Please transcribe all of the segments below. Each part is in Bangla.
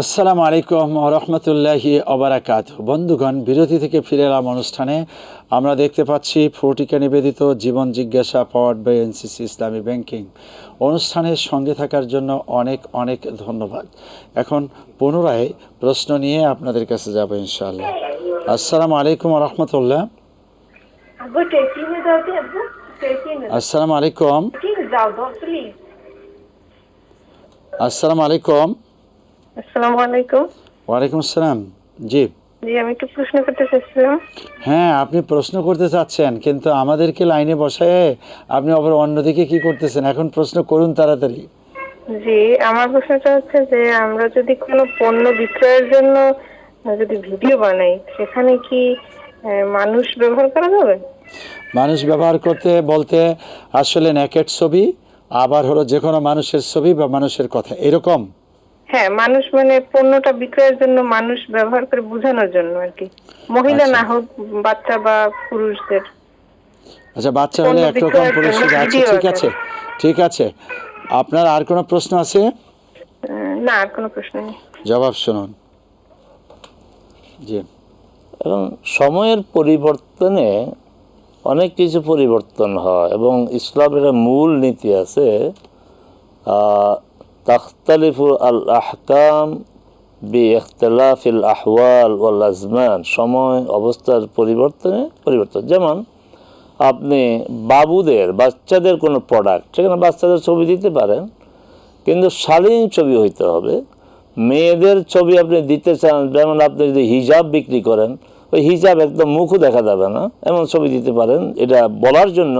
আসসালামু আলাইকুম রহমতুল্লাহি অবরাকাত বন্ধুগণ বিরতি থেকে ফিরে এলাম অনুষ্ঠানে। আমরা দেখতে পাচ্ছি ফটিকা নিবেদিত জীবন জিজ্ঞাসা পাওয়ার্ড বাই এনসিসি ইসলামী ব্যাংকিং। অনুষ্ঠানের সঙ্গে থাকার জন্য অনেক অনেক ধন্যবাদ। এখন পুনরায় প্রশ্ন নিয়ে আপনাদের কাছে যাব ইনশাআল্লাহ। আসসালামু আলাইকুম রহমতুল্লাহ। আসসালামু আলাইকুম। আসসালামু আলাইকুম। আসসালামু আলাইকুম। ওয়ালাইকুম আসসালাম। জি। জি আমি একটু প্রশ্ন করতে চাচ্ছিলাম। হ্যাঁ আপনি প্রশ্ন করতে চাচ্ছেন কিন্তু আমাদেরকে লাইনে বসায় আপনি আবার অন্যদিকে কি করতেছেন? এখন প্রশ্ন করুন তাড়াতাড়ি। জি আমার প্রশ্নটা হচ্ছে যে আমরা যদি কোনো পণ্য বিক্রয়ের জন্য যদি ভিডিও বানাই সেখানে কি মানুষ ব্যবহার করা যাবে? মানুষ ব্যবহার করতে বলতে আসলে নেকেট ছবি আবার হলো যে কোনো মানুষের ছবি বা মানুষের কথা এরকম। হ্যাঁ মানুষ মানে পণ্যটা বিক্রয়ের জন্য মানুষ ব্যবহার করে বোঝানোর জন্য আর কি। মহিলা আচ্ছা। না হোক বাচ্চা বা পুরুষদের। আচ্ছা বাচ্চা হলে একরকম আচ্ছা ভিডিও ঠিক আছে ঠিক আছে। আপনার আর কোনো প্রশ্ন আছে? না আর কোনো প্রশ্ন নেই। জবাব শুনুন। জি। এবং সময়ের পরিবর্তনে অনেক কিছু পরিবর্তন হয় এবং ইসলামের মূল নীতি আছে আহ, তাখতালিফু আল আহকাম বি ইখতলাফিল আহওয়াল ওয়াল আজমান সময়, অবস্থার পরিবর্তনে পরিবর্তন। যেমন, আপনি বাবুদের, বাচ্চাদের কোনো প্রোডাক্ট সেখানে বাচ্চাদের ছবি দিতে পারেন, কিন্তু শালীন ছবি হইতে হবে। মেয়েদের ছবি আপনি দিতে চান, যেমন আপনি যদি হিজাব বিক্রি করেন, ওই হিজাব একদম মুখও দেখা যাবে না, এমন ছবি দিতে পারেন। এটা বলার জন্য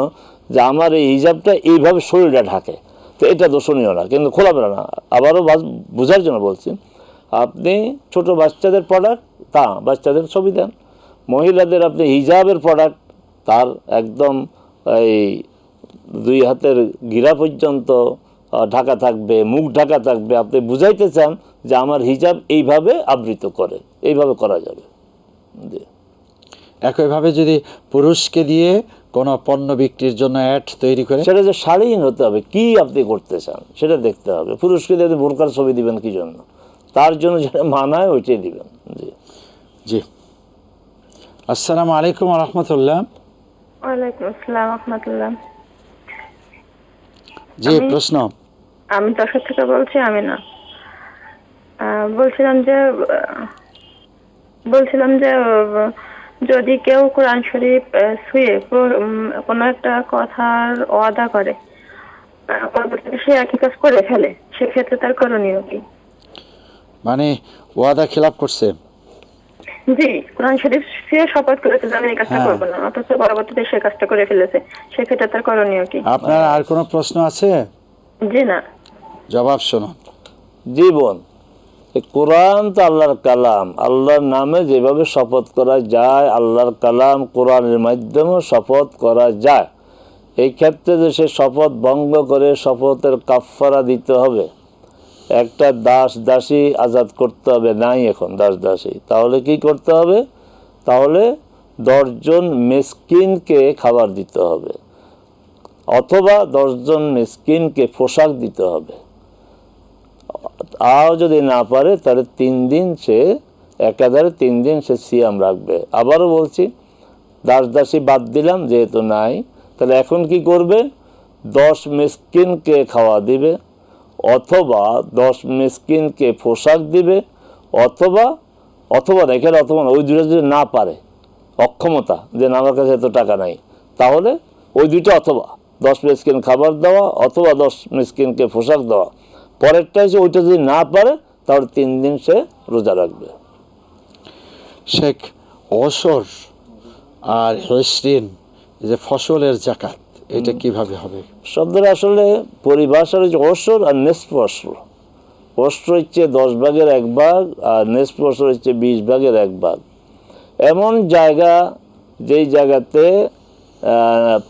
যে আমার এই হিজাবটা এইভাবে শরীরটা ঢাকে। তো এটা দোষণীয় না, কিন্তু খোলামেলা না। আবারও বোঝার জন্য বলছি, আপনি ছোট বাচ্চাদের প্রোডাক্ট তা, বাচ্চাদের ছবি দেন। মহিলাদের আপনি হিজাবের প্রোডাক্ট তার একদম এই দুই হাতের গিরা পর্যন্ত ঢাকা থাকবে, মুখ ঢাকা থাকবে। আপনি বুঝাইতে চান যে আমার হিজাব এইভাবে আবৃত করে, এইভাবে করা যাবে। একইভাবে যদি পুরুষকে দিয়ে কোনো পণ্য বিক্রির জন্য অ্যাড তৈরি করে? সেটা যে শালীন হতে হবে কি আপনি করতে চান সেটা দেখতে হবে। পুরুষকে দিয়ে বোরকার ছবি দিবেন কি জন্য? তার জন্য যেটা মানায় ওইটাই দিবেন। জি। জি। আসসালামু আলাইকুম রহমতুল্লাহ। ওয়ালাইকুম আসসালাম রহমতুল্লাহ। জি আমি- প্রশ্ন। আমি যশোর থেকে বলছি আমি না। আহ, বলছিলাম যে আহ, বলছিলাম যে যদি কেউ কোরআন শরীফ ছুঁয়ে কোনো একটা কথার ওয়াদা করে পরবর্তীতে সে একই কাজ করে ফেলে সেক্ষেত্রে তার করণীয় কি? মানে ওয়াদা খেলাপ করছে। জি কোরআন শরীফ সে শপথ করেছে যে আমি এই কাজটা হ্যাঁ। করব না অথচ পরবর্তীতে সে কাজটা করে ফেলেছে সেক্ষেত্রে তার করণীয় কি? আপনার আর কোনো প্রশ্ন আছে? জি না। জবাব শুনুন জীবন। এই কোরআন তো আল্লাহর কালাম। আল্লাহর নামে যেভাবে শপথ করা যায়, আল্লাহর কালাম কোরআনের মাধ্যমে শপথ করা যায়। এই ক্ষেত্রে যে সে শপথ ভঙ্গ করে শপথের কাফফারা দিতে হবে। একটা দাস দাসী আজাদ করতে হবে, নাই এখন দাস দাসী। তাহলে কি করতে হবে? তাহলে দশজন মেসকিনকে খাবার দিতে হবে। অথবা দশজন মেসকিনকে পোশাক দিতে হবে। আও যদি না পারে, তাহলে তিন দিন সে, একাধারে তিন দিন সে সিয়াম রাখবে। আবারও বলছি, দাস দাসী বাদ দিলাম, যেহেতু নাই, তাহলে এখন কি করবে? দশ মিসকিনকে খাওয়া দিবে, অথবা দশ মিসকিনকে পোশাক দিবে, অথবা অথবা এখানে অথবা ওই দুটো যদি না পারে, অক্ষমতা, যে আমার কাছে এত টাকা নাই, তাহলে ওই দুইটা অথবা, দশ মিসকিন খাবার দেওয়া, অথবা দশ মিসকিনকে পোশাক দেওয়া। পরেরটা হচ্ছে ওইটা যদি না পারে তাহলে তিন দিন সে রোজা রাখবে। শেখ অসর আর হেসরিন যে ফসলের জাকাত এটা কীভাবে হবে? শব্দটা আসলে পরিভাষার হচ্ছে অসর আর নেসফ অসর অস্ত্র হচ্ছে দশ ভাগের এক ভাগ আর অসর হচ্ছে বিশ ভাগের এক ভাগ। এমন জায়গা যেই জায়গাতে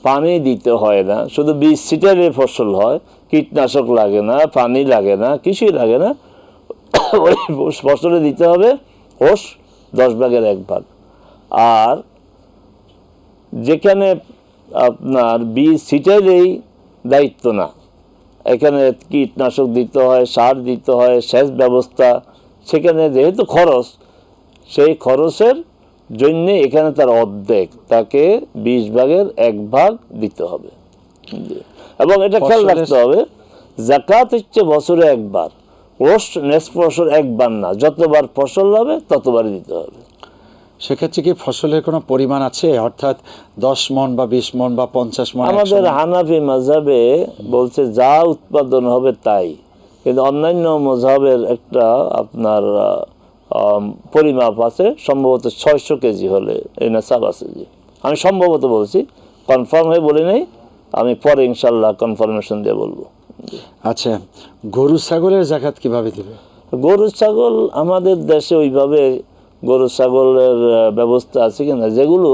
পানি দিতে হয় না। শুধু বীজ ছিটারে ফসল হয়, কীটনাশক লাগে না, পানি লাগে না, কিছুই লাগে না। ওই ফসলে দিতে হবে ওষ দশ ভাগের এক ভাগ। আর যেখানে আপনার বীজ ছিটাইলেই দায়িত্ব না। এখানে কীটনাশক দিতে হয়, সার দিতে হয়, সেচ ব্যবস্থা, সেখানে যেহেতু খরচ, সেই খরচের জন্য এখানে তার অর্ধেক তাকে বিশ ভাগের এক ভাগ দিতে হবে। এবং এটা খেয়াল রাখতে হবে জাকাত হচ্ছে বছরে একবার রোজ নেক্সট বছর একবার না যতবার ফসল হবে ততবারই দিতে হবে। সেক্ষেত্রে কি ফসলের কোনো পরিমাণ আছে? অর্থাৎ দশ মন বা বিশ মন বা পঞ্চাশ মন আমাদের হানাফি মাঝাবে বলছে যা উৎপাদন হবে তাই। কিন্তু অন্যান্য মজাবের একটা আপনার পরিমাপ আছে সম্ভবত ছয়শো কেজি হলে এই নেশাব আছে যে। আমি সম্ভবত বলছি কনফার্ম হয়ে বলি নাই আমি পরে ইনশাল্লাহ কনফার্মেশন দিয়ে বলব। আচ্ছা গরু ছাগলের জাকাত কীভাবে দেবে? গরু ছাগল আমাদের দেশে ওইভাবে গরু ছাগলের ব্যবস্থা আছে কিনা যেগুলো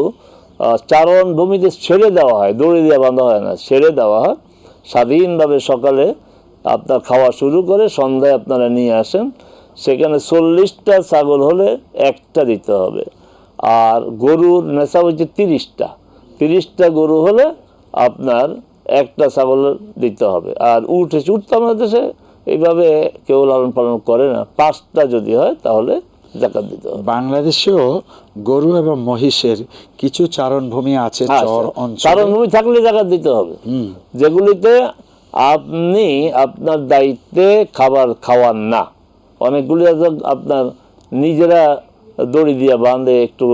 চারণ ভূমিতে ছেড়ে দেওয়া হয় দড়ি দিয়ে বাঁধা হয় না ছেড়ে দেওয়া হয়। স্বাধীনভাবে সকালে আপনার খাওয়া শুরু করে সন্ধ্যায় আপনারা নিয়ে আসেন সেখানে চল্লিশটা ছাগল হলে একটা দিতে হবে। আর গরুর নেশা হচ্ছে তিরিশটা। তিরিশটা গরু হলে আপনার একটা ছাগল দিতে হবে। আর উঠ তো আমাদের দেশে এইভাবে কেউ লালন পালন করে না। পাঁচটা যদি হয় তাহলে জাকাত দিতে হবে। বাংলাদেশেও গরু এবং মহিষের কিছু চারণভূমি আছে চর অঞ্চল। থাকলে জাকাত দিতে হবে। যেগুলিতে আপনি আপনার দায়িত্বে খাবার খাওয়ান না। অনেকগুলি আছে আপনার নিজেরা দড়ি দিয়ে বাঁধে একটু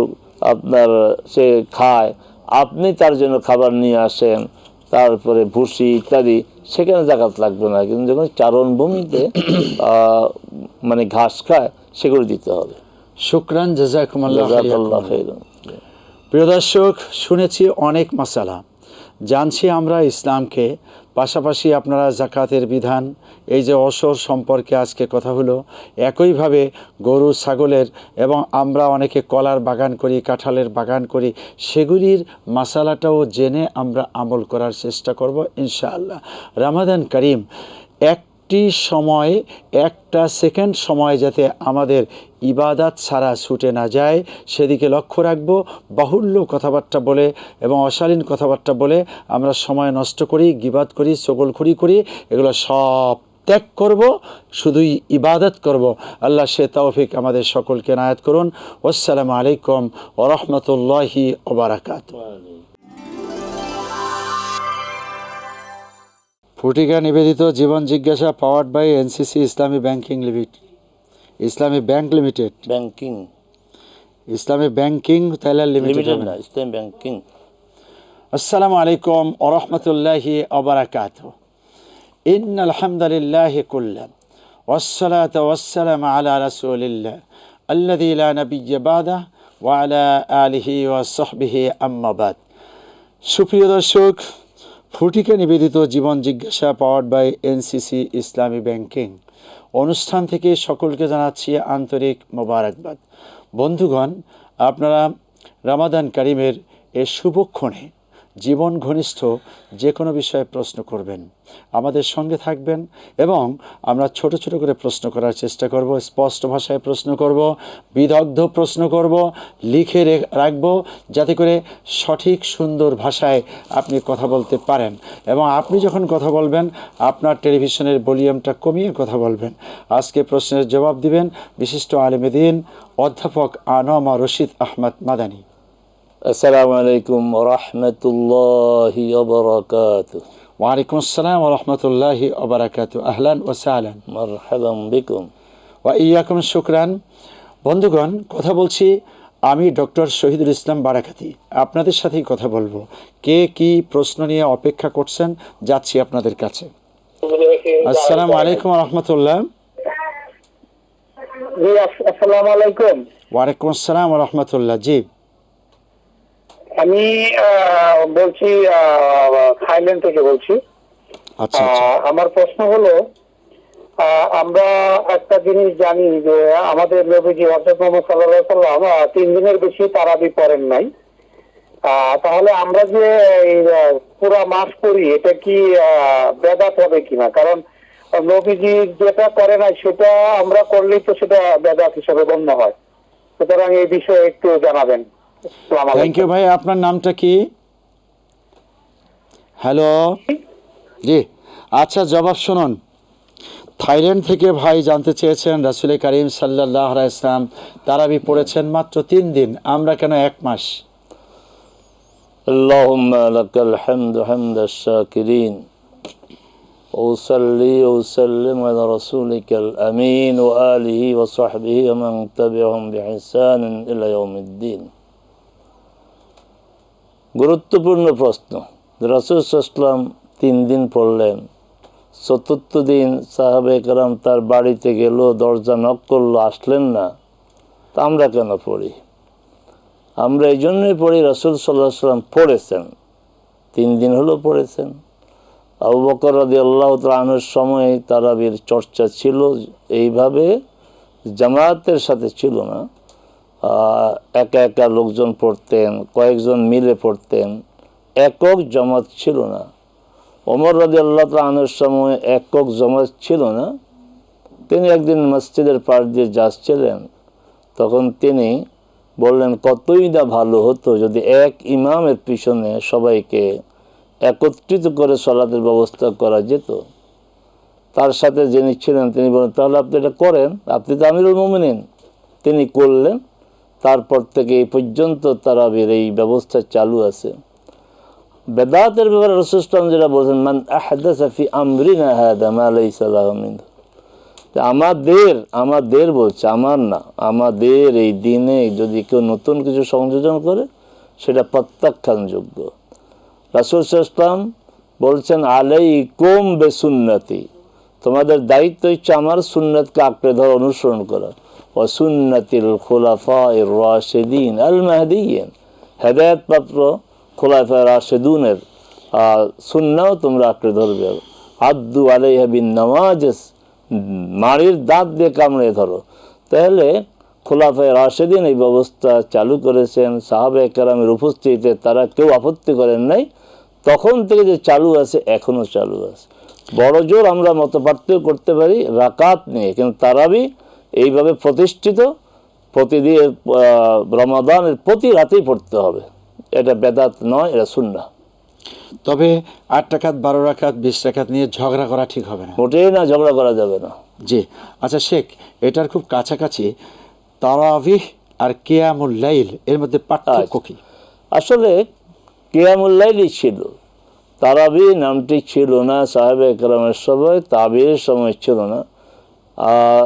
আপনার সে খায় আপনি তার জন্য খাবার নিয়ে আসেন তারপরে ভুসি ইত্যাদি সেখানে জাকাত লাগবে না। কিন্তু যখন চারণভূমিতে মানে ঘাস খায় সেগুলো দিতে হবে। শুক্রান জাজাকুমাল্লাহ। প্রিয় দর্শক শুনেছি অনেক মশালা জানছি আমরা ইসলামকে পাশাপাশি আপনারা জাকাতের বিধান, এই যে অসর সম্পর্কে আজকে কথা হলো, একইভাবে গরু, ছাগলের এবং আমরা অনেকে কলার বাগান করি, কাঁঠালের বাগান করি, সেগুলির মশালাটাও জেনে আমরা আমল করার চেষ্টা করব, ইনশাআল্লাহ। রামাদান করিম একটি সময়, একটা সেকেন্ড সময় যাতে আমাদের ইবাদাত ছাড়া ছুটে না যায়, সেদিকে লক্ষ্য রাখব। বাহুল্য কথাবার্তা বলে এবং অশালীন কথাবার্তা বলে আমরা সময় নষ্ট করি, গিবাদ করি, চগলখড়ি করি, এগুলো সব ত্যাগ করব, শুধুই ইবাদত করব। আল্লাহ সে তৌফিক আমাদের সকলকে নায়াত করুন। আসসালামু আলাইকুম ওরহমতুল্লাহি ওবরাকাত ফুটিকা নিবেদিত জীবন জিজ্ঞাসা powered by NCC Islami banking limited Islami bank limited banking Islami banking Thailand limited limited না ইসলাম ব্যাংকিং আসসালামু আলাইকুম ওরহমতুল্লাহি ওবরাকাত ইন আলহামদুলিল্লাহ কুল্লাম والصلاة والسلام على رسول الله الذي لا نبي بعده وعلى آله وصحبه أما بعد সুপ্রিয় দর্শক ফুটিকে নিবেদিত জীবন জিজ্ঞাসা পাওয়ার বাই এনসিসি ইসলামী ব্যাংকিং অনুষ্ঠান থেকে সকলকে জানাচ্ছি আন্তরিক মোবারকবাদ। বন্ধুগণ, আপনারা রামাদান কারিমের এ শুভক্ষণে জীবন ঘনিষ্ঠ যে কোনো বিষয়ে প্রশ্ন করবেন। আমাদের সঙ্গে থাকবেন এবং আমরা ছোট ছোট করে প্রশ্ন করার চেষ্টা করব, স্পষ্ট ভাষায় প্রশ্ন করব, বিদগ্ধ প্রশ্ন করব, লিখে রাখব যাতে করে সঠিক, সুন্দর ভাষায় আপনি কথা বলতে পারেন। এবং আপনি যখন কথা বলবেন, আপনার টেলিভিশনের ভলিউমটা কমিয়ে কথা বলবেন। আজকে প্রশ্নের জবাব দিবেন বিশিষ্ট আলেমেদিন অধ্যাপক আনোয়ামা রশিদ আহমদ মাদানী। আসসালামু আলাইকুম রহমতুল্লাহি ওবরাকাতু। ওয়ালাইকুম আসসালাম রহমতুল্লাহি ওবরাকাতু। আহলান ও সাহলান। মারহাবাম বিকুম। ওয়া ইয়াকুম শুকরান। বন্ধুগণ কথা বলছি আমি ডক্টর শহীদুল ইসলাম বারাকাতি। আপনাদের সাথেই কথা বলব। কে কি প্রশ্ন নিয়ে অপেক্ষা করছেন যাচ্ছি আপনাদের কাছে। আসসালামু আলাইকুম রহমতুল্লাহ আসসালামু আলাইকুম। ওয়ালাইকুম আসসালাম রহমতুল্লাহ জি। আমি বলছি থাইল্যান্ড থেকে বলছি। আচ্ছা আচ্ছা। আমার প্রশ্ন হলো আমরা একটা জিনিস জানি যে আমাদের নবীজি হজরত মোহাম্মদ সাল্লাহ সাল্লাম তিন দিনের বেশি তারাবি পড়েন নাই। তাহলে আমরা যে পুরা মাস করি এটা কি বেদাত হবে কিনা? কারণ নবীজি যেটা করে নাই সেটা আমরা করলেই তো সেটা বেদাত হিসেবে গণ্য হয়। সুতরাং এই বিষয়ে একটু জানাবেন। থ্যাংক ইউ ভাই আপনার নামটা কি হ্যালো জি আচ্ছা জবাব শুনুন থাইল্যান্ড থেকে ভাই জানতে চেয়েছেন রাসুল করিম সাল্লাহ ইসলাম তারাবি পড়েছেন মাত্র তিন দিন আমরা কেন এক মাস اللهم لك الحمد حمد الشاكرين وأصلي وأسلم على رسولك الأمين وآله وصحبه ومن تبعهم بإحسان إلى يوم الدين গুরুত্বপূর্ণ প্রশ্ন। রসুল ইসলাম তিন দিন পড়লেন। চতুর্থ দিন সাহাবে কালাম তার বাড়িতে গেল, দরজা নক করল, আসলেন না। তা আমরা কেন পড়ি? আমরা এই জন্যই পড়ি রসুল সাল্লাহ সাল্লাম পড়েছেন। তিন দিন হলো পড়েছেন। আবু বকর রাদি আল্লাহ তালুর সময় তারাবির চর্চা ছিল, এইভাবে জামায়াতের সাথে ছিল না। একা একা লোকজন পড়তেন, কয়েকজন মিলে পড়তেন, একক জমাত ছিল না। ওমর রাজি আল্লাহ তালুর সময় একক জমাত ছিল না। তিনি একদিন মসজিদের পাশ দিয়ে যাচ্ছিলেন। তখন তিনি বললেন, কতই না ভালো হতো যদি এক ইমামের পিছনে সবাইকে একত্রিত করে সলাতের ব্যবস্থা করা যেত। তার সাথে যিনি ছিলেন, তিনি বলেন তাহলে আপনি এটা করেন, আপনি তো আমিরুল মোমিনিন। তিনি করলেন। তারপর থেকে এই পর্যন্ত তারাবির এই ব্যবস্থা চালু আছে। বেদাতের ব্যাপারে রসুলাম যেটা বলছেন, মান আহাদাসা ফি আমরিনা হাদা মা লাইসা লাহু মিনহু। তা আমাদের আমাদের বলছে, আমার না, আমাদের এই দিনে যদি কেউ নতুন কিছু সংযোজন করে, সেটা প্রত্যাখ্যানযোগ্য। রাসুল ইসলাম বলছেন আলাই কোম বেসুন্নতি। তোমাদের দায়িত্ব হচ্ছে আমার সুন্নতকে আঁকড়ে ধরে অনুসরণ করা ও সুন্নতিল খোলাফা রাশেদিন আল মাহদিন হেদায়তপাত্র খোলাফা রাশেদুনের সুন্নাও তোমরা আঁকড়ে ধরবে। আব্দু আলাইহা বিন নওয়াজেস মাড়ির দাঁত দিয়ে কামড়ে ধরো। তাহলে খোলাফায় রাশেদিন এই ব্যবস্থা চালু করেছেন সাহাবে কেরামের উপস্থিতিতে তারা কেউ আপত্তি করেন নাই। তখন থেকে যে চালু আছে, এখনও চালু আছে। বড় জোর আমরা মত করতে পারি, রাকাত নিয়ে। কিন্তু তারাবি এইভাবে প্রতিষ্ঠিত প্রতিদিন রমাদানের প্রতি রাতেই পড়তে হবে। এটা বেদাত নয় এটা সুন্না তবে আট টাকাত বারো রাকাত বিশ টাকাত নিয়ে ঝগড়া করা ঠিক হবে না। মোটেই না ঝগড়া করা যাবে না। জি। আচ্ছা শেখ এটার খুব কাছাকাছি তারাবিহ আর কেয়ামুল লাইল এর মধ্যে পার্থক্য কি? আসলে কেয়ামুল্লাইলই ছিল। তারাবি নামটি ছিল না সাহেব একরামের সময় তাবির সময় ছিল না। আর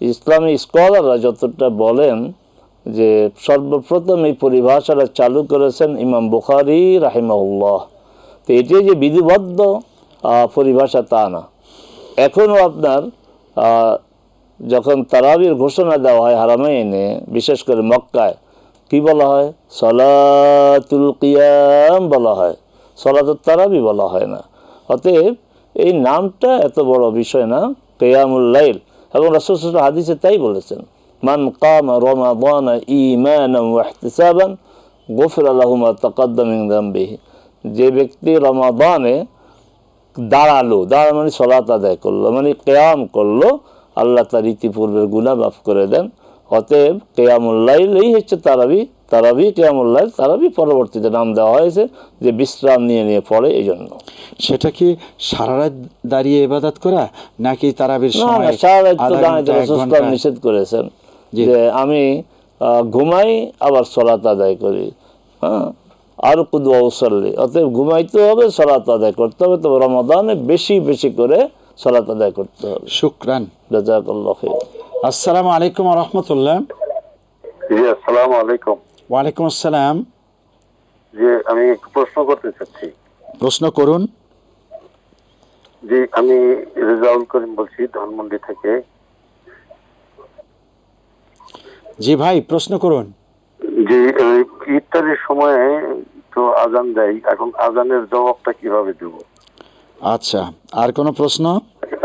ইসলামী স্কলাররা যতটা বলেন যে সর্বপ্রথম এই পরিভাষাটা চালু করেছেন ইমাম বুখারি রাহিমাউল্লাহ তো এটি যে বিধিবদ্ধ পরিভাষা তা না। এখনও আপনার যখন তারাবির ঘোষণা দেওয়া হয় হারামাইনে, বিশেষ করে মক্কায়, কি বলা হয়? সলাতুল কিয়াম বলা হয়। সলাতুল তারাবি বলা হয় না। অতএব এই নামটা এত বড় বিষয় না, কেয়ামুল লাইল। এবং রাসুল হাদিসে তাই বলেছেন, মান কাম রমাদান ঈমানান ওয়াহতিসাবান গফির আল্লাহমা তকদ্দমিং যামবিহি যে ব্যক্তি রমাদানে দাঁড়াল দাঁড়া মানে সলাত আদায় করল মানে কেয়াম করল, আল্লাহ তার ইতিপূর্বের গুণা মাফ করে দেন। অতএব কেয়ামুল্লাইল এই হচ্ছে তারাবি তারাবি কেয়ামুল্লাইল তারাবি পরবর্তীতে নাম দেওয়া হয়েছে যে বিশ্রাম নিয়ে নিয়ে পড়ে এই জন্য সেটা কি সারা রাত দাঁড়িয়ে ইবাদত করা নাকি তারাবির সময় সারা রাত তো ঘণ্টা? নিষেধ করেছেন যে আমি ঘুমাই আবার সলাত আদায় করি। হ্যাঁ? আর কুদু ঔসল্লি অতএব ঘুমাইতে হবে সলাত আদায় করতে হবে তবে রমাদানে বেশি বেশি করে সলাত আদায় করতে হবে। শুক্রান। জাজাকাল্লাহ আসসালামু আলাইকুম রহমতুল্লাহ। জি আসসালামু আলাইকুম। ওয়ালাইকুম আসসালাম। জি আমি প্রশ্ন করতে চাচ্ছি। প্রশ্ন করুন। জি আমি রেজাউল করিম বলছি ধানমন্ডি থেকে। জি ভাই প্রশ্ন করুন। জি ইফতারের সময়ে তো আজান দেয় এখন আজানের জবাবটা কীভাবে দেব? আচ্ছা আর কোনো প্রশ্ন?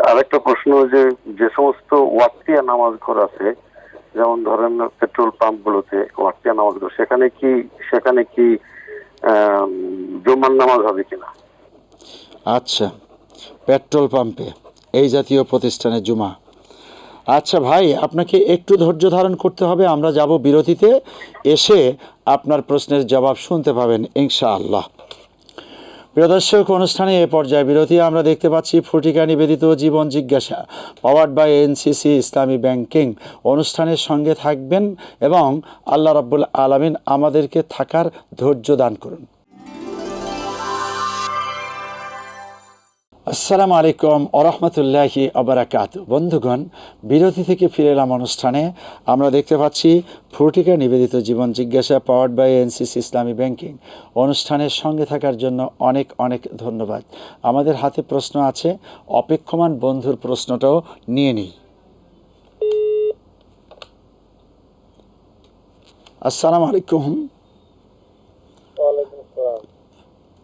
আরেকটা প্রশ্ন যে যে সমস্ত ওয়াক্তিয়া নামাজ ঘর আছে যেমন ধরেন পেট্রোল পাম্প গুলোতে ওয়াক্তিয়া নামাজ ঘর সেখানে কি সেখানে কি আম, জুম্মার নামাজ হবে কিনা? আচ্ছা পেট্রোল পাম্পে এই জাতীয় প্রতিষ্ঠানে জুমা। আচ্ছা ভাই আপনাকে একটু ধৈর্য ধারণ করতে হবে আমরা যাব বিরতিতে এসে আপনার প্রশ্নের জবাব শুনতে পাবেন ইনশাআল্লাহ। প্রিয় দর্শক, অনুষ্ঠানে এ পর্যায়ে বিরতি আমরা দেখতে পাচ্ছি ফুটিকা নিবেদিত জীবন জিজ্ঞাসা পাওয়ার্ড বাই এনসিসি ইসলামী ব্যাংকিং অনুষ্ঠানের সঙ্গে থাকবেন এবং আল্লাহ রাব্বুল আলমিন আমাদেরকে থাকার ধৈর্য দান করুন। আসসালামু আলাইকুম ওরহমতুল্লাহি আবরাকাত বন্ধুগণ বিরতি থেকে ফিরে এলাম অনুষ্ঠানে। আমরা দেখতে পাচ্ছি ফ্রুটিকা নিবেদিত জীবন জিজ্ঞাসা পাওয়ার্ড বাই এনসিসি ইসলামী ব্যাংকিং অনুষ্ঠানের সঙ্গে থাকার জন্য অনেক অনেক ধন্যবাদ। আমাদের হাতে প্রশ্ন আছে অপেক্ষমান বন্ধুর প্রশ্নটাও নিয়ে নিই। আসসালামু আলাইকুম।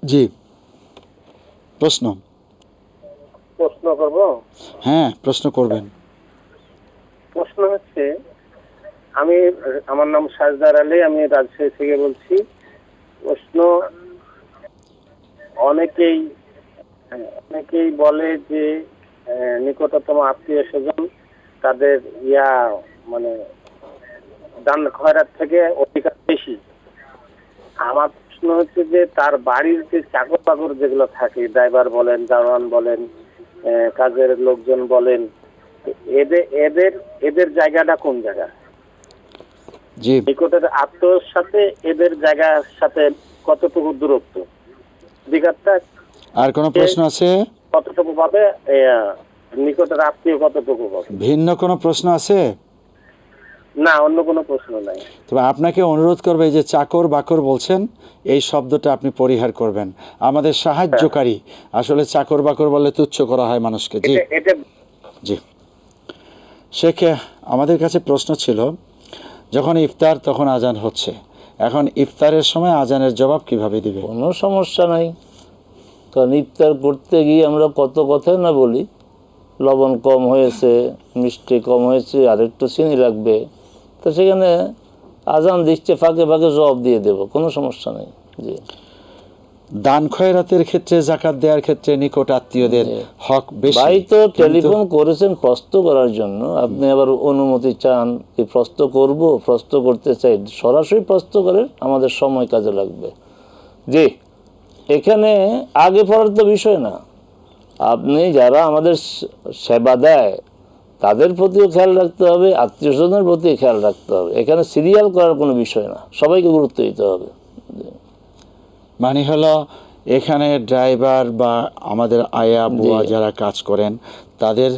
জি। প্রশ্ন। প্রশ্ন করব? হ্যাঁ প্রশ্ন করবেন। প্রশ্ন হচ্ছে আমি আমার নাম সাজদার আলী আমি রাজশাহী থেকে বলছি। প্রশ্ন অনেকেই অনেকেই বলে যে নিকটতম আত্মীয় স্বজন তাদের ইয়া মানে দান খয়রাত থেকে অধিকার বেশি। আমার প্রশ্ন হচ্ছে যে তার বাড়ির যে চাকর বাকর যেগুলো থাকে ড্রাইভার বলেন দারোয়ান বলেন কাজের লোকজন বলেন এদের এদের এদের জায়গাটা কোন জায়গা? জি। নিকটের আত্মীয়র সাথে এদের জায়গার সাথে কতটুকু দূরত্ব? দিঘাতটা আর কোনো প্রশ্ন আছে? কতটুকু পাবে? নিকটের আত্মীয় কতটুকু পাবে? ভিন্ন কোনো প্রশ্ন আছে? না অন্য কোনো প্রশ্ন নাই। তবে আপনাকে অনুরোধ করবে এই যে চাকর বাকর বলছেন এই শব্দটা আপনি পরিহার করবেন। আমাদের সাহায্যকারী আসলে চাকর বাকর বলে তুচ্ছ করা হয় মানুষকে জি। জি। শেখ আমাদের কাছে প্রশ্ন ছিল যখন ইফতার তখন আজান হচ্ছে। এখন ইফতারের সময় আজানের জবাব কীভাবে দিবে? কোনো সমস্যা নাই। কারণ ইফতার করতে গিয়ে আমরা কত কথা না বলি। লবণ কম হয়েছে মিষ্টি কম হয়েছে আর একটু চিনি লাগবে। তো সেখানে আজান দিচ্ছে ফাঁকে ফাঁকে জবাব দিয়ে দেব কোনো সমস্যা নেই। জি। দান খয়রাতের ক্ষেত্রে জাকাত দেওয়ার ক্ষেত্রে নিকট আত্মীয়দের হক বেশি। ভাই তো টেলিফোন করেছেন প্রস্ত করার জন্য আপনি আবার অনুমতি চান কি প্রস্ত করব? প্রস্ত করতে চাই সরাসরি প্রস্ত করেন আমাদের সময় কাজে লাগবে। জি। এখানে আগে পড়ার তো বিষয় না। আপনি যারা আমাদের সেবা দেয় তাদের প্রতিও খেয়াল রাখতে হবে আত্মীয় স্বজনের প্রতি খেয়াল রাখতে হবে। এখানে সিরিয়াল করার কোনো বিষয় না। সবাইকে গুরুত্ব দিতে হবে। মানে হলো এখানে ড্রাইভার বা আমাদের আয়া বুয়া যারা কাজ করেন তাদের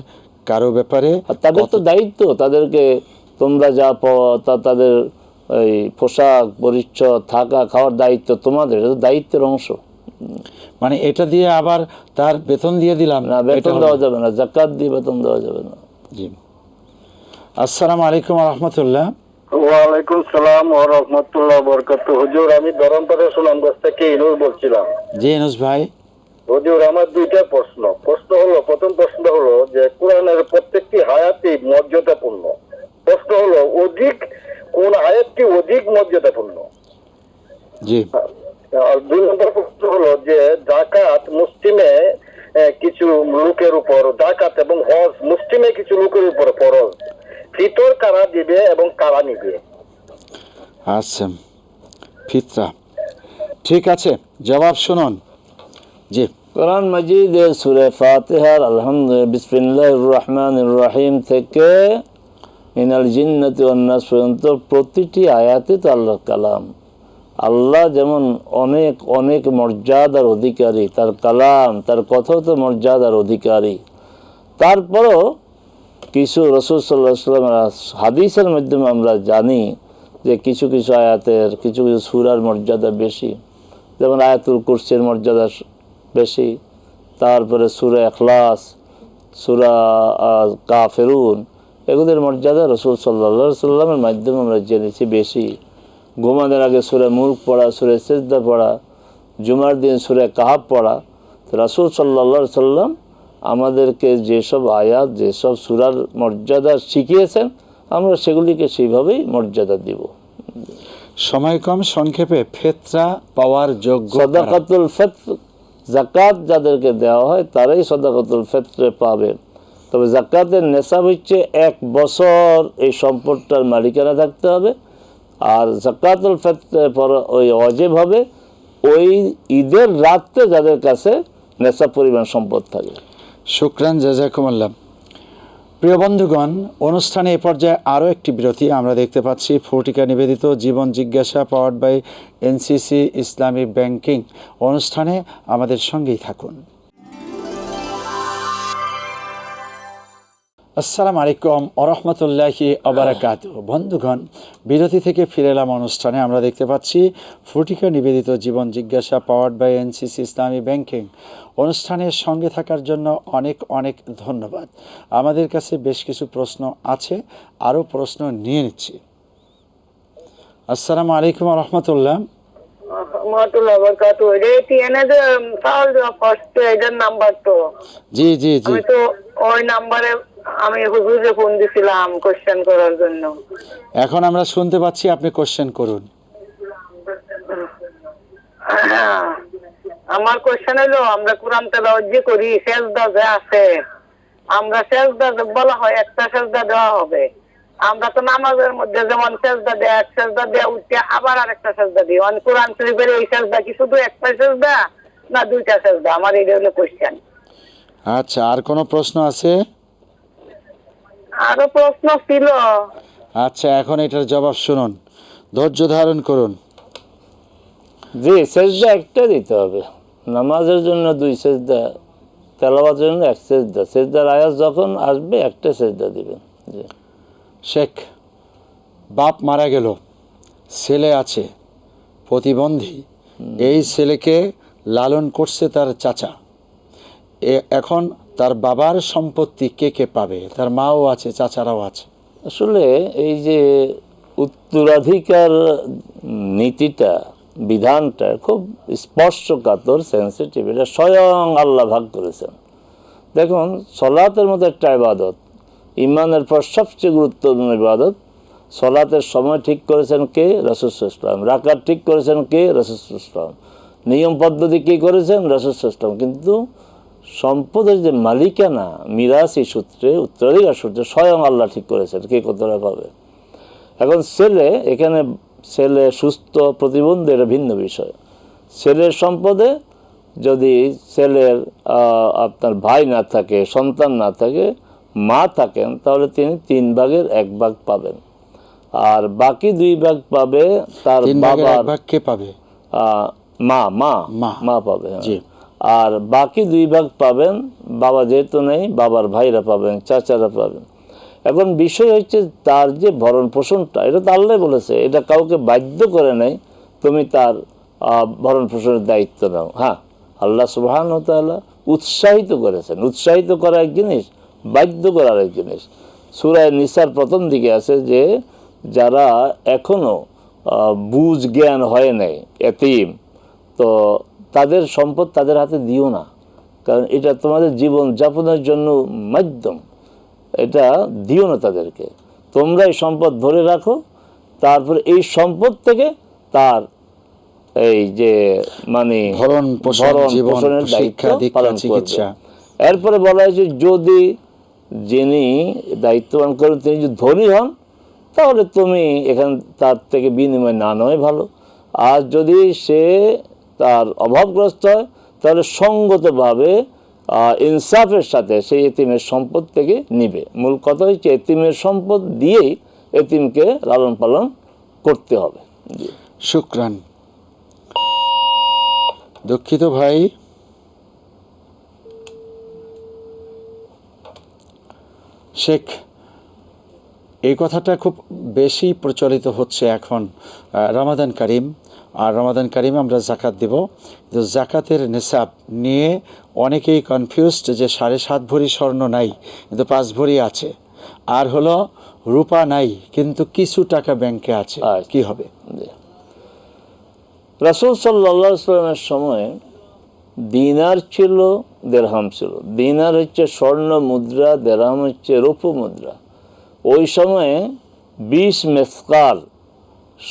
কারও ব্যাপারে তাদের তো দায়িত্ব তাদেরকে তোমরা যা পাও তা তাদের এই পোশাক পরিচ্ছদ থাকা খাওয়ার দায়িত্ব তোমাদের এটা দায়িত্বের অংশ। মানে এটা দিয়ে আবার তার বেতন দিয়ে দিলাম না বেতন দেওয়া যাবে না জাকাত দিয়ে বেতন দেওয়া যাবে না। জি। আসসালামু আলাইকুম রহমতুল্লাহ। ওয়ালাইকুম সালাম ও রহমতুল্লাহ বরকত হুজুর আমি ধরমপাড়া সুনামগঞ্জ থেকে ইনুর বলছিলাম। জি এনুস ভাই। হুজুর আমার দুইটা প্রশ্ন। প্রশ্ন হলো প্রথম প্রশ্ন হলো যে কোরআনের প্রত্যেকটি হায়াতই মর্যাদাপূর্ণ। প্রশ্ন হলো অধিক কোন আয়াতটি অধিক মর্যাদাপূর্ণ? জি। আর দুই নম্বর প্রশ্ন হলো যে জাকাত মুসলিমে কিছু লোকের উপর ডাকাত এবং হজ মুসলিমে কিছু লোকের উপর ফরজ। ফিতর কারা দিবে এবং কারা নিবে? আচ্ছা ফিতরা। ঠিক আছে জবাব শুনুন। জি। কোরআন মাজিদ সুরে ফাতেহার আলহামদুলিল্লাহ বিসমিল্লাহির রহমানির রহিম থেকে মিনাল জিন্নাতি ওয়ান নাস পর্যন্ত প্রতিটি আয়াতে তো আল্লাহর কালাম। আল্লাহ যেমন অনেক অনেক মর্যাদার অধিকারী, তার কালাম, তার কথাও তো মর্যাদার অধিকারী। তারপরও কিছু রসুল সাল্লাহ সাল্লামের হাদিসের মাধ্যমে আমরা জানি যে কিছু কিছু আয়াতের, কিছু কিছু সুরার মর্যাদা বেশি। যেমন আয়াতুল কুরসির মর্যাদা বেশি। তারপরে সুরা এখলাস সুরা কাফেরুন, এগুলোর মর্যাদা রসুল সাল্লা সাল্লামের মাধ্যমে আমরা জেনেছি বেশি। ঘুমানোর আগে সুরে মুল্ক পড়া সুরে সেজদা পড়া জুমার দিন সুরে কাহাব পড়া। তো রাসুল সাল্লা সাল্লাম আমাদেরকে যেসব আয়াত যেসব সুরার মর্যাদা শিখিয়েছেন আমরা সেগুলিকে সেইভাবেই মর্যাদা দিব। সময় কম সংক্ষেপে ফেতরা পাওয়ার যোগ্য? সদাকাতুল ফেত্র জাকাত যাদেরকে দেওয়া হয় তারাই সদাকাতুল ফেত্রে পাবে। তবে জাকাতের নেশা হচ্ছে এক বছর এই সম্পদটার মালিকানা থাকতে হবে। আর জাকাতুল ফেত্রে পর ওই অজেব হবে, ওই ঈদের রাত্রে যাদের কাছে নেশা পরিমাণ সম্পদ থাকে। শুক্রান, জাজাকুমাল্লাহ। প্রিয় বন্ধুগণ, অনুষ্ঠানে এ পর্যায়ে আরও একটি বিরতি আমরা দেখতে পাচ্ছি। ফটিকা নিবেদিত জীবন জিজ্ঞাসা পাওয়ার্ড বাই এনসিসি ইসলামী ব্যাংকিং অনুষ্ঠানে আমাদের সঙ্গেই থাকুন। আসসালামু আলাইকুম আরহামতুল্লাহি আবরাকাত বন্ধুগণ বিরতি থেকে ফিরে এলাম অনুষ্ঠানে। আমরা দেখতে পাচ্ছি ফটিকা নিবেদিত জীবন জিজ্ঞাসা পাওয়ার্ড বাই এনসিসি ইসলামী ব্যাংকিং। অনুষ্ঠানের সঙ্গে থাকার জন্য অনেক অনেক ধন্যবাদ। আমাদের কাছে বেশ কিছু প্রশ্ন আছে আরও প্রশ্ন নিয়ে নিচ্ছি। আসসালামু আলাইকুম রহমতুল্লাহ জি জি জি। ওই নাম্বারে আমি হুজুরে ফোন দিছিলাম কোশ্চেন করার জন্য। এখন আমরা শুনতে পাচ্ছি আপনি কোশ্চেন করুন। আমার কোশ্চেন হলো আমরা কোরআন তেলাওয়াত যে করি সেজদা যে আছে আমরা সেজদা বলা হয় একটা সেজদা দেওয়া হবে। আমরা তো নামাজের মধ্যে যেমন সেজদা দেয় এক সেজদা দেয়া উঠতে আবার আরেকটা সেজদা দিই। মানে কোরআন শরীফের এই সেজদা কি শুধু একটা সেজদা না দুইটা সেজদা? আমার এটা হলো কোশ্চেন আচ্ছা আর কোনো প্রশ্ন আছে? আরও প্রশ্ন ছিল। আচ্ছা এখন এটার জবাব শুনুন। ধৈর্য ধারণ করুন। জি সেজদা একটা দিতে হবে। নামাজের জন্য দুই সেজদা তেলাওয়াতের জন্য এক সেজদা। সেজদার আয়াস যখন আসবে একটা সেজদা দিবেন। জি। শেখ বাপ মারা গেল ছেলে আছে প্রতিবন্ধী। এই ছেলেকে লালন করছে তার চাচা। এ- এখন তার বাবার সম্পত্তি কে কে পাবে? তার মাও আছে, চাচারাও আছে। আসলে এই যে উত্তরাধিকার নীতিটা, বিধানটা খুব স্পর্শকাতর সেন্সিটিভ এটা স্বয়ং আল্লাহ ভাগ করেছেন। দেখুন, সলাতের মতো একটা ইবাদত ইমানের পর সবচেয়ে গুরুত্বপূর্ণ ইবাদত, সলাতের সময় ঠিক করেছেন কে? রসুল ইসলাম রাকাত ঠিক করেছেন কে? রসুল ইসলাম নিয়ম পদ্ধতি কে করেছেন? রসুল ইসলাম কিন্তু সম্পদের যে মালিকানা মিরাসি সূত্রে উত্তরাধিকার সূত্রে স্বয়ং আল্লাহ ঠিক করেছেন কে কতটা পাবে এখন ছেলে এখানে ছেলে সুস্থ প্রতিবন্ধী এটা ভিন্ন বিষয় ছেলের সম্পদে যদি ছেলের আপনার ভাই না থাকে সন্তান না থাকে মা থাকেন তাহলে তিনি তিন ভাগের এক ভাগ পাবেন আর বাকি দুই ভাগ পাবে তার বাবার ভাগ কে পাবে মা মা মা। পাবে হ্যাঁ। জি। আর বাকি দুই ভাগ পাবেন, বাবা যেহেতু নেই, বাবার ভাইরা পাবেন, চাচারা পাবেন। এখন বিষয় হচ্ছে তার যে ভরণ পোষণটা এটা তো আল্লাহ বলেছে, এটা কাউকে বাধ্য করে নেই, তুমি তার ভরণ পোষণের দায়িত্ব নাও। হ্যাঁ আল্লাহ সুবহান তাআলা উৎসাহিত করেছেন। উৎসাহিত করা এক জিনিস, বাধ্য করার এক জিনিস। সুরায় নিসার প্রথম দিকে আছে যে, যারা এখনও বুঝ জ্ঞান হয় নাই, এতিম, তো তাদের সম্পদ তাদের হাতে দিও না। কারণ এটা তোমাদের জীবন যাপনের জন্য মাধ্যম। এটা দিও না তাদেরকে। তোমরা এই সম্পদ ধরে রাখো তারপরে এই সম্পদ থেকে তার এই যে মানে ভরণ পোষণের দায়িত্ব। এরপরে বলা হয়েছে যদি যিনি দায়িত্ববান করেন তিনি যদি ধনী হন তাহলে তুমি এখান তার থেকে বিনিময় না নয় ভালো। আর যদি সে তার অভাবগ্রস্ত হয়, তাহলে সঙ্গতভাবে ইনসাফের সাথে সেই এতিমের সম্পদ থেকে নিবে। মূল কথা হচ্ছে এতিমের সম্পদ দিয়েই এতিমকে লালন পালন করতে হবে। শুক্রান। দুঃখিত ভাই। শেখ, এই কথাটা খুব বেশি প্রচলিত হচ্ছে এখন রমাদান কারিম। আর রমাদান কারিম আমরা জাকাত দেব। কিন্তু জাকাতের নেশাব নিয়ে অনেকেই কনফিউজড যে সাড়ে সাত ভরি স্বর্ণ নাই কিন্তু পাঁচ ভরি আছে। আর হলো রূপা নাই কিন্তু কিছু টাকা ব্যাংকে আছে। আচ্ছা। কি হবে? রাসুল সাল্লা সাল্লামের সময় দিনার ছিল দেড়হাম ছিল। দিনার হচ্ছে স্বর্ণ মুদ্রা দেড়হাম হচ্ছে রৌপ্য মুদ্রা ওই সময়ে বিশ মেসকাল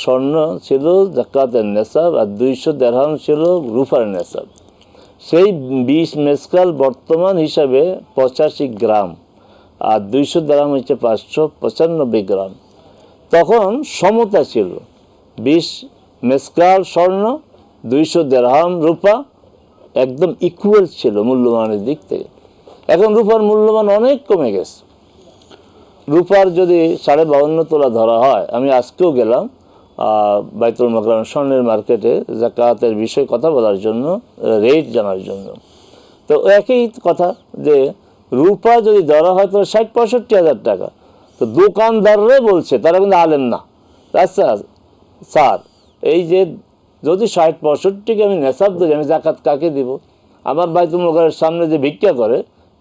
স্বর্ণ ছিল জাকাতের নেশাব আর দুইশো দেড়হাম ছিল রুফার নেশাব। সেই বিশ মেসকাল বর্তমান হিসাবে পঁচাশি গ্রাম আর দুইশো দেড়হাম হচ্ছে পাঁচশো পঁচানব্বই গ্রাম। তখন সমতা ছিল। বিশ মেসকাল স্বর্ণ, দুইশো দেড়হাম রূপা একদম ইকুয়াল ছিল মূল্যমানের দিক থেকে। এখন রূপার মূল্যমান অনেক কমে গেছে। রূপার যদি সাড়ে বাউন্ন তোলা ধরা হয়, আমি আজকেও গেলাম বাইতুল মাকরাম স্বর্ণের মার্কেটে জাকাতের বিষয়ে কথা বলার জন্য রেট জানার জন্য। তো একই কথা যে, রূপা যদি ধরা হয়, তাহলে ষাট পঁয়ষট্টি হাজার টাকা। তো দোকানদাররা বলছে, তারা কিন্তু আলেন না। আচ্ছা স্যার এই যে, যদি ষাট পঁয়ষট্টিকে আমি নেশাব ধরি, আমি জাকাত কাকে দিব? আমার বাইতুল মোকারের সামনে যে ভিক্ষা করে,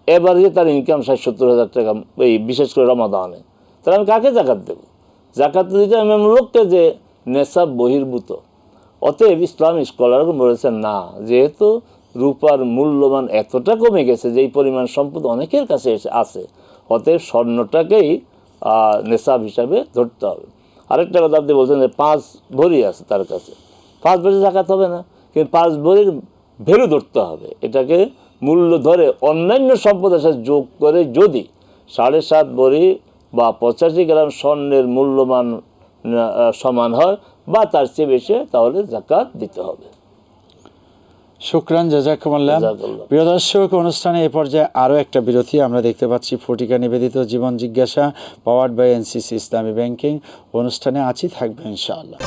এবার তার ইনকাম ষাট সত্তর হাজার টাকা, এই বিশেষ করে রমাদানে, তাহলে আমি কাকে জাকাত দেবো? জাকাত দিতে আমি এমন লোককে যে নেশাব বহির্ভূত। অতএব ইসলাম স্কলার বলেছেন, না, যেহেতু রূপার মূল্যমান এতটা কমে গেছে, যেই পরিমাণ সম্পদ অনেকের কাছে এসে আছে, অতএব স্বর্ণটাকেই নেশাব হিসাবে ধরতে হবে। আরেকটা কথা আপনি বলছেন যে পাঁচ ভরি আছে তার কাছে। পাঁচ ভরি জাকাত হবে না, কিন্তু পাঁচ ভরির ভ্যালু ধরতে হবে। এটাকে মূল্য ধরে অন্যান্য সম্পদের সাথে যোগ করে যদি সাড়ে সাত ভরি বা পঁচাশি গ্রাম স্বর্ণের মূল্যমান সমান হয় বা তার চেয়ে বেশি তাহলে জাকাত দিতে হবে। শুক্রান জাজাকুমুল্লাহ। প্রিয় দর্শক অনুষ্ঠানে এ পর্যায়ে আরও একটা বিরতি আমরা দেখতে পাচ্ছি। ফটিকা নিবেদিত জীবন জিজ্ঞাসা পাওয়ার্ড বাই এনসিসি ইসলামী ব্যাংকিং অনুষ্ঠানে আছি থাকবে ইনশাআল্লাহ।